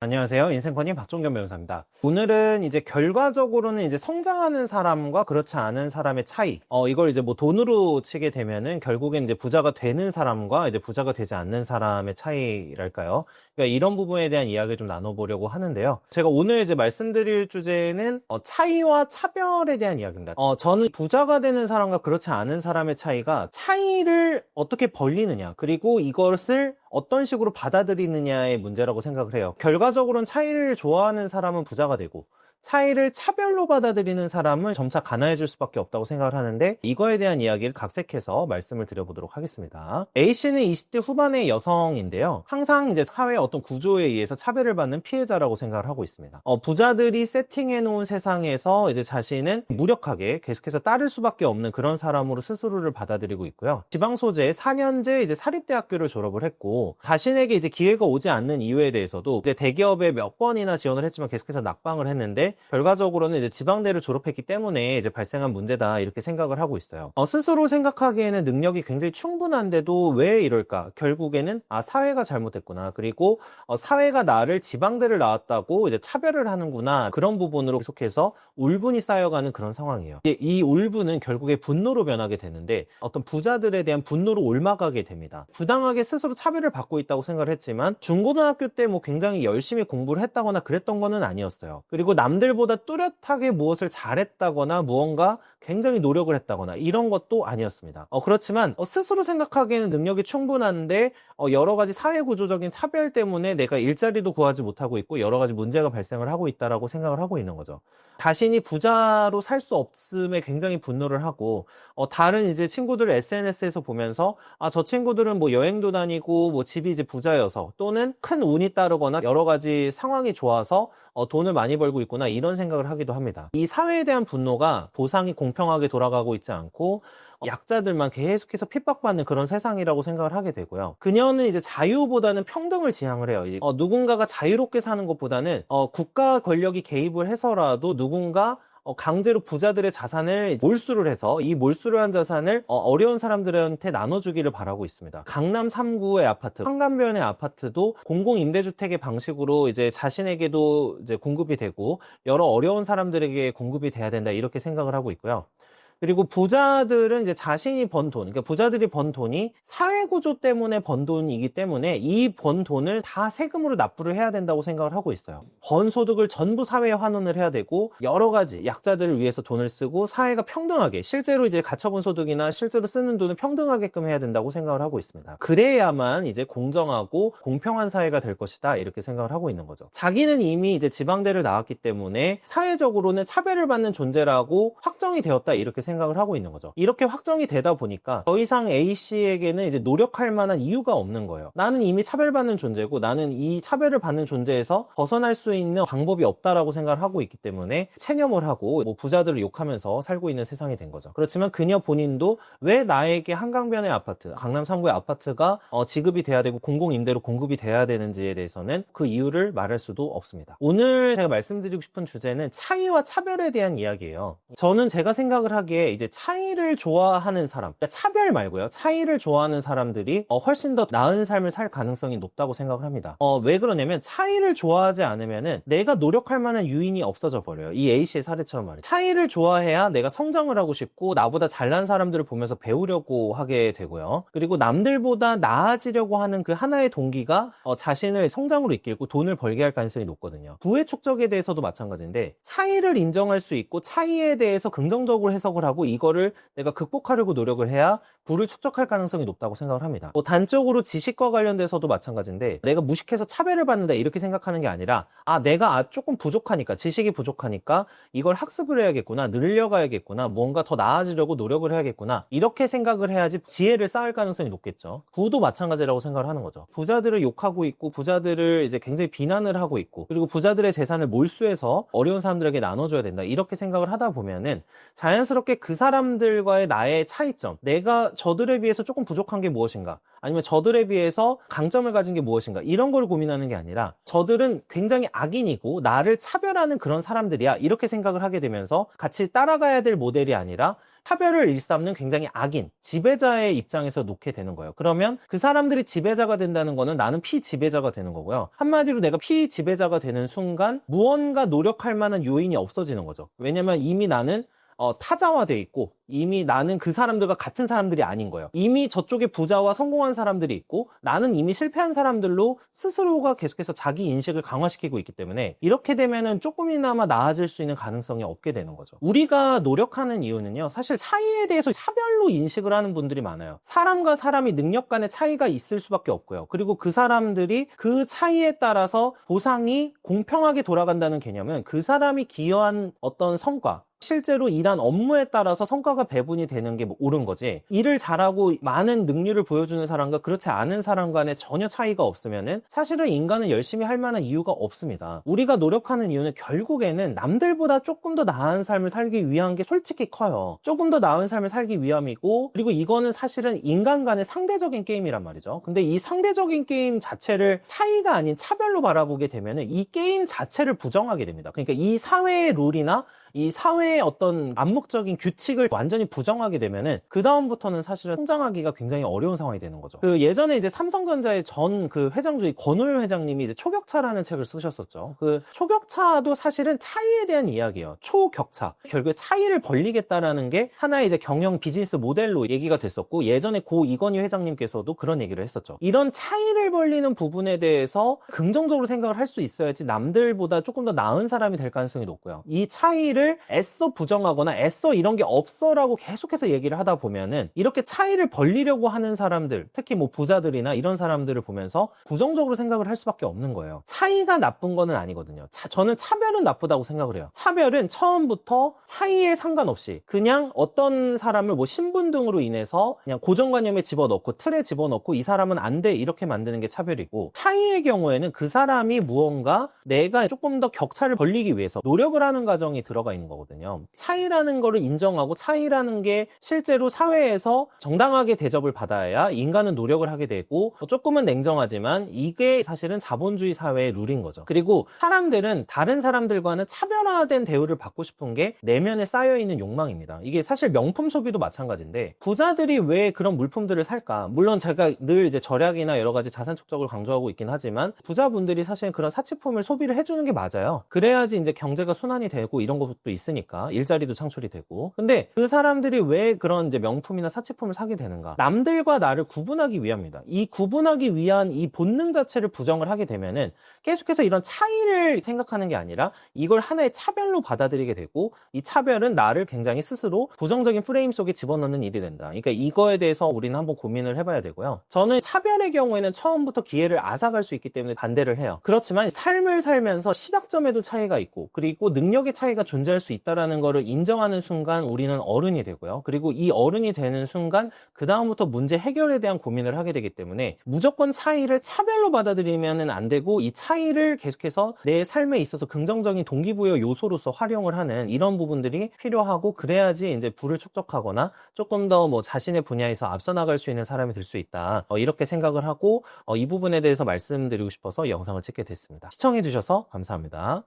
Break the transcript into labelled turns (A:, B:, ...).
A: 안녕하세요. 인생펀인 박종경 변호사입니다. 오늘은 이제 결과적으로는 이제 성장하는 사람과 그렇지 않은 사람의 차이. 어, 이걸 이제 뭐 돈으로 치게 되면은 결국엔 이제 부자가 되는 사람과 이제 부자가 되지 않는 사람의 차이랄까요. 그러니까 이런 부분에 대한 이야기를 좀 나눠보려고 하는데요. 제가 오늘 이제 말씀드릴 주제는 어, 차이와 차별에 대한 이야기입니다. 어, 어 저는 네. 부자가 되는 사람과 그렇지 않은 사람의 차이가 차이를 어떻게 벌리느냐 그리고 이것을 어떤 식으로 받아들이느냐의 문제라고 생각을 해요. 결과적으로는 차이를 좋아하는 사람은 부자가 되고 차이를 차별로 받아들이는 사람은 점차 가난해질 수밖에 없다고 생각을 하는데 이거에 대한 이야기를 각색해서 말씀을 드려보도록 하겠습니다. A 씨는 20대 후반의 여성인데요. 항상 이제 사회의 어떤 구조에 의해서 차별을 받는 피해자라고 생각을 하고 있습니다. 어, 부자들이 세팅해 놓은 세상에서 이제 자신은 무력하게 계속해서 따를 수밖에 없는 그런 사람으로 스스로를 받아들이고 있고요. 지방 소재 4년제 이제 사립대학교를 졸업을 했고 자신에게 이제 기회가 오지 않는 이유에 대해서도 이제 대기업에 몇 번이나 지원을 했지만 계속해서 낙방을 했는데 결과적으로는 이제 지방대를 졸업했기 때문에 이제 발생한 문제다 이렇게 생각을 하고 있어요. 어, 스스로 생각하기에는 능력이 굉장히 충분한데도 왜 이럴까? 결국에는 아 사회가 잘못했구나. 그리고 어, 사회가 나를 지방대를 나왔다고 이제 차별을 하는구나 그런 부분으로 계속해서 울분이 쌓여가는 그런 상황이에요. 이 울분은 결국에 분노로 변하게 되는데 어떤 부자들에 대한 분노로 올라가게 됩니다. 부당하게 스스로 차별을 받고 있다고 생각을 했지만 중고등학교 때 뭐 굉장히 열심히 공부를 했다거나 그랬던 거는 아니었어요. 그리고 남 남들보다 뚜렷하게 무엇을 잘했다거나 무언가 굉장히 노력을 했다거나 이런 것도 아니었습니다. 어, 그렇지만 어, 스스로 생각하기에는 능력이 충분한데 어, 여러 가지 사회 구조적인 차별 때문에 내가 일자리도 구하지 못하고 있고 여러 가지 문제가 발생을 하고 있다라고 생각을 하고 있는 거죠. 자신이 부자로 살 수 없음에 굉장히 분노를 하고 어, 다른 이제 친구들 SNS에서 보면서 아저 친구들은 뭐 여행도 다니고 뭐 집이 이제 부자여서 또는 큰 운이 따르거나 여러 가지 상황이 좋아서 어, 돈을 많이 벌고 있구나 않나 이런 생각을 하기도 합니다. 이 사회에 대한 분노가 보상이 공평하게 돌아가고 있지 않고 약자들만 계속해서 핍박받는 그런 세상이라고 생각을 하게 되고요. 그녀는 이제 자유보다는 평등을 지향을 해요. 어, 누군가가 자유롭게 사는 것보다는 어, 국가 권력이 개입을 해서라도 누군가 어, 강제로 부자들의 자산을 몰수를 해서 이 몰수를 한 자산을 어, 어려운 사람들한테 나눠주기를 바라고 있습니다. 강남 3구의 아파트, 한강변의 아파트도 공공임대주택의 방식으로 이제 자신에게도 이제 공급이 되고 여러 어려운 사람들에게 공급이 돼야 된다 이렇게 생각을 하고 있고요. 그리고 부자들은 이제 자신이 번 돈, 그러니까 부자들이 번 돈이 사회 구조 때문에 번 돈이기 때문에 이 번 돈을 다 세금으로 납부를 해야 된다고 생각을 하고 있어요. 번 소득을 전부 사회에 환원을 해야 되고 여러 가지 약자들을 위해서 돈을 쓰고 사회가 평등하게 실제로 이제 가처분 소득이나 실제로 쓰는 돈을 평등하게끔 해야 된다고 생각을 하고 있습니다. 그래야만 이제 공정하고 공평한 사회가 될 것이다 이렇게 생각을 하고 있는 거죠. 자기는 이미 이제 지방대를 나왔기 때문에 사회적으로는 차별을 받는 존재라고 확정이 되었다 이렇게 생각을 하고 있는 거죠. 이렇게 확정이 되다 보니까 더 이상 A씨에게는 이제 노력할 만한 이유가 없는 거예요. 나는 이미 차별받는 존재고 나는 이 차별을 받는 존재에서 벗어날 수 있는 방법이 없다라고 생각을 하고 있기 때문에 체념을 하고 뭐 부자들을 욕하면서 살고 있는 세상이 된 거죠. 그렇지만 그녀 본인도 왜 나에게 한강변의 아파트, 강남 3구의 아파트가 어, 지급이 돼야 되고 공공임대로 공급이 돼야 되는지에 대해서는 그 이유를 말할 수도 없습니다. 오늘 제가 말씀드리고 싶은 주제는 차이와 차별에 대한 이야기예요. 저는 제가 생각을 하기에 동시 이제 차이를 좋아하는 사람, 그러니까 차별 말고요. 차이를 좋아하는 사람들이 어, 훨씬 더 나은 삶을 살 가능성이 높다고 생각을 합니다. 어, 왜 그러냐면 차이를 좋아하지 않으면은 내가 노력할 만한 유인이 없어져 버려요. 이 A 씨의 사례처럼 말이에요 차이를 좋아해야 내가 성장을 하고 싶고 나보다 잘난 사람들을 보면서 배우려고 하게 되고요. 그리고 남들보다 나아지려고 하는 그 하나의 동기가 어, 자신을 성장으로 이끌고 돈을 벌게 할 가능성이 높거든요. 부의 축적에 대해서도 마찬가지인데 차이를 인정할 수 있고 차이에 대해서 긍정적으로 해석을 하고 이거를 내가 극복하려고 노력을 해야 부를 축적할 가능성이 높다고 생각을 합니다. 뭐 단적으로 지식과 관련돼서도 마찬가지인데 내가 무식해서 차별을 받는다 이렇게 생각하는 게 아니라 아 내가 아, 조금 부족하니까 지식이 부족하니까 이걸 학습을 해야겠구나 늘려가야겠구나 뭔가 더 나아지려고 노력을 해야겠구나 이렇게 생각을 해야지 지혜를 쌓을 가능성이 높겠죠. 부도 마찬가지라고 생각을 하는 거죠. 부자들을 욕하고 있고 부자들을 이제 굉장히 비난을 하고 있고 그리고 부자들의 재산을 몰수해서 어려운 사람들에게 나눠줘야 된다 이렇게 생각을 하다 보면은 자연스럽게 그 사람들과의 나의 차이점, 내가 저들에 비해서 조금 부족한 게 무엇인가, 아니면 저들에 비해서 강점을 가진 게 무엇인가, 이런 걸 고민하는 게 아니라 저들은 굉장히 악인이고 나를 차별하는 그런 사람들이야, 이렇게 생각을 하게 되면서 같이 따라가야 될 모델이 아니라 차별을 일삼는 굉장히 악인, 지배자의 입장에서 놓게 되는 거예요. 그러면 그 사람들이 지배자가 된다는 거는 나는 피지배자가 되는 거고요. 한마디로 내가 피지배자가 되는 순간 무언가 노력할 만한 요인이 없어지는 거죠. 왜냐면 이미 나는 어, 타자화돼 있고 이미 나는 그 사람들과 같은 사람들이 아닌 거예요. 이미 저쪽에 부자와 성공한 사람들이 있고 나는 이미 실패한 사람들로 스스로가 계속해서 자기 인식을 강화시키고 있기 때문에 이렇게 되면은 조금이나마 나아질 수 있는 가능성이 없게 되는 거죠. 우리가 노력하는 이유는요. 사실 차이에 대해서 차별로 인식을 하는 분들이 많아요. 사람과 사람이 능력 간의 차이가 있을 수밖에 없고요. 그리고 그 사람들이 그 차이에 따라서 보상이 공평하게 돌아간다는 개념은 그 사람이 기여한 어떤 성과 실제로 일한 업무에 따라서 성과가 배분이 되는 게 뭐 옳은 거지 일을 잘하고 많은 능률을 보여주는 사람과 그렇지 않은 사람 간에 전혀 차이가 없으면은 사실은 인간은 열심히 할 만한 이유가 없습니다 우리가 노력하는 이유는 결국에는 남들보다 조금 더 나은 삶을 살기 위한 게 솔직히 커요 조금 더 나은 삶을 살기 위함이고 그리고 이거는 사실은 인간 간의 상대적인 게임이란 말이죠 근데 이 상대적인 게임 자체를 차이가 아닌 차별로 바라보게 되면은 이 게임 자체를 부정하게 됩니다 그러니까 이 사회의 룰이나 이 사회의 어떤 암묵적인 규칙을 완전히 부정하게 되면은 그 다음부터는 사실은 성장하기가 굉장히 어려운 상황이 되는 거죠. 그 예전에 이제 삼성전자의 전 그 회장주의 권올 회장님이 이제 초격차라는 책을 쓰셨었죠. 그 초격차도 사실은 차이에 대한 이야기예요. 초격차. 결국에 차이를 벌리겠다라는 게 하나의 이제 경영 비즈니스 모델로 얘기가 됐었고 예전에 고 이건희 회장님께서도 그런 얘기를 했었죠. 이런 차이를 벌리는 부분에 대해서 긍정적으로 생각을 할 수 있어야지 남들보다 조금 더 나은 사람이 될 가능성이 높고요. 이 차이를 것을 애써 부정하거나 애써 이런 게 없어라고 계속해서 얘기를 하다 보면은 이렇게 차이를 벌리려고 하는 사람들, 특히 뭐 부자들이나 이런 사람들을 보면서 부정적으로 생각을 할 수밖에 없는 거예요. 차이가 나쁜 거는 아니거든요. 차, 저는 차별은 나쁘다고 생각을 해요. 차별은 처음부터 차이에 상관없이 그냥 어떤 사람을 뭐 신분 등으로 인해서 그냥 고정관념에 집어넣고 틀에 집어넣고 이 사람은 안 돼 이렇게 만드는 게 차별이고 차이의 경우에는 그 사람이 무언가 내가 조금 더 격차를 벌리기 위해서 노력을 하는 과정이 들어가 있는 거거든요. 차이라는 거를 인정하고 차이라는 게 실제로 사회에서 정당하게 대접을 받아야 인간은 노력을 하게 되고 뭐 조금은 냉정하지만 이게 사실은 자본주의 사회의 룰인 거죠. 그리고 사람들은 다른 사람들과는 차별화된 대우를 받고 싶은 게 내면에 쌓여 있는 욕망입니다. 이게 사실 명품 소비도 마찬가지인데 부자들이 왜 그런 물품들을 살까? 물론 제가 늘 이제 절약이나 여러 가지 자산 축적을 강조하고 있긴 하지만 부자분들이 사실 그런 사치품을 소비를 해주는 게 맞아요. 그래야지 이제 경제가 순환이 되고 이런 것도 것도 있으니까 일자리도 창출이 되고 근데 그 사람들이 왜 그런 이제 명품이나 사치품을 사게 되는가 남들과 나를 구분하기 위함이다 이 구분하기 위한 이 본능 자체를 부정을 하게 되면은 계속해서 이런 차이를 생각하는 게 아니라 이걸 하나의 차별로 받아들이게 되고 이 차별은 나를 굉장히 스스로 부정적인 프레임 속에 집어넣는 일이 된다 그러니까 이거에 대해서 우리는 한번 고민을 해봐야 되고요 저는 차별의 경우에는 처음부터 기회를 앗아갈 수 있기 때문에 반대를 해요 그렇지만 삶을 살면서 시작점에도 차이가 있고 그리고 능력의 차이가 존재 존재할 수 있다라는 것을 인정하는 순간 우리는 어른이 되고요. 그리고 이 어른이 되는 순간 그 다음부터 문제 해결에 대한 고민을 하게 되기 때문에 무조건 차이를 차별로 받아들이면은 안 되고 이 차이를 계속해서 내 삶에 있어서 긍정적인 동기부여 요소로서 활용을 하는 이런 부분들이 필요하고 그래야지 이제 부를 축적하거나 조금 더 뭐 자신의 분야에서 앞서 나갈 수 있는 사람이 될 수 있다 어, 이렇게 생각을 하고 어, 이 부분에 대해서 말씀드리고 싶어서 영상을 찍게 됐습니다. 시청해주셔서 감사합니다.